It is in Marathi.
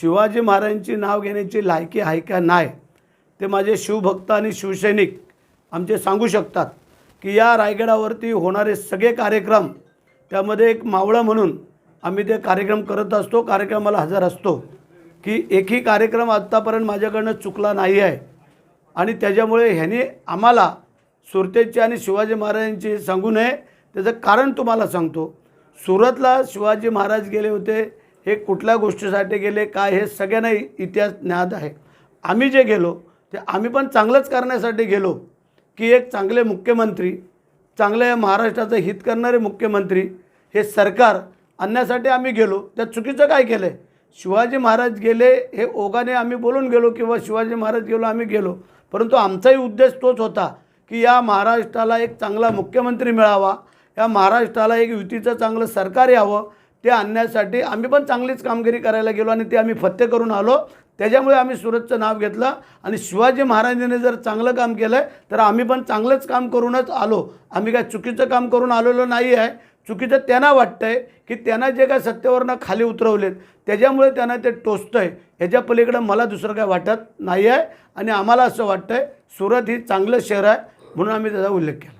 शिवाजी महाराजांची नाव घेण्याची लायकी आहे का नाही ते माझे शिवभक्त आणि शिवसैनिक आमचे सांगू शकतात की या रायगडावरती होणारे सगळे कार्यक्रम त्यामध्ये एक मावळं म्हणून आम्ही ते कार्यक्रम करत असतो कार्यक्रमाला हजर असतो की एकही कार्यक्रम आत्तापर्यंत माझ्याकडनं चुकला नाही आहे. आणि त्याच्यामुळे ह्याने आम्हाला सुरतेची आणि शिवाजी महाराजांची सांगू नये त्याचं कारण तुम्हाला सांगतो. सुरतला शिवाजी महाराज गेले होते हे कुठल्या गोष्टीसाठी गेले काय हे सगळ्यांना इतिहास ज्ञात आहे. आम्ही जे गेलो ते आम्ही पण चांगलंच करण्यासाठी गेलो की एक चांगले मुख्यमंत्री चांगले महाराष्ट्राचं हित करणारे मुख्यमंत्री हे सरकार आणण्यासाठी आम्ही गेलो. त्यात चुकीचं काय केलं? आहे शिवाजी महाराज गेले हे ओघाने आम्ही बोलून गेलो किंवा शिवाजी महाराज गेलो आम्ही गेलो. परंतु आमचाही उद्देश तोच होता की या महाराष्ट्राला एक चांगला मुख्यमंत्री मिळावा या महाराष्ट्राला एक युतीचं चांगलं सरकार यावं ते आणण्यासाठी आम्ही पण चांगलीच कामगिरी करायला गेलो आणि ते आम्ही फत्ते करून आलो. त्याच्यामुळे आम्ही सुरतचं नाव घेतलं आणि शिवाजी महाराजांनी जर चांगलं काम केलं आहे तर आम्ही पण चांगलंच काम करूनच आलो. आम्ही काय चुकीचं काम करून आलेलो नाही आहे. चुकीचं त्यांना वाटतं आहे की त्यांना जे काय सत्तेवरनं खाली उतरवलेत त्याच्यामुळे त्यांना ते टोचतं आहे ह्याच्या पलीकडं मला दुसरं काय वाटत नाही आहे आणि आम्हाला असं वाटतं आहे सुरत ही चांगलं शहर आहे म्हणून आम्ही त्याचा उल्लेख केला.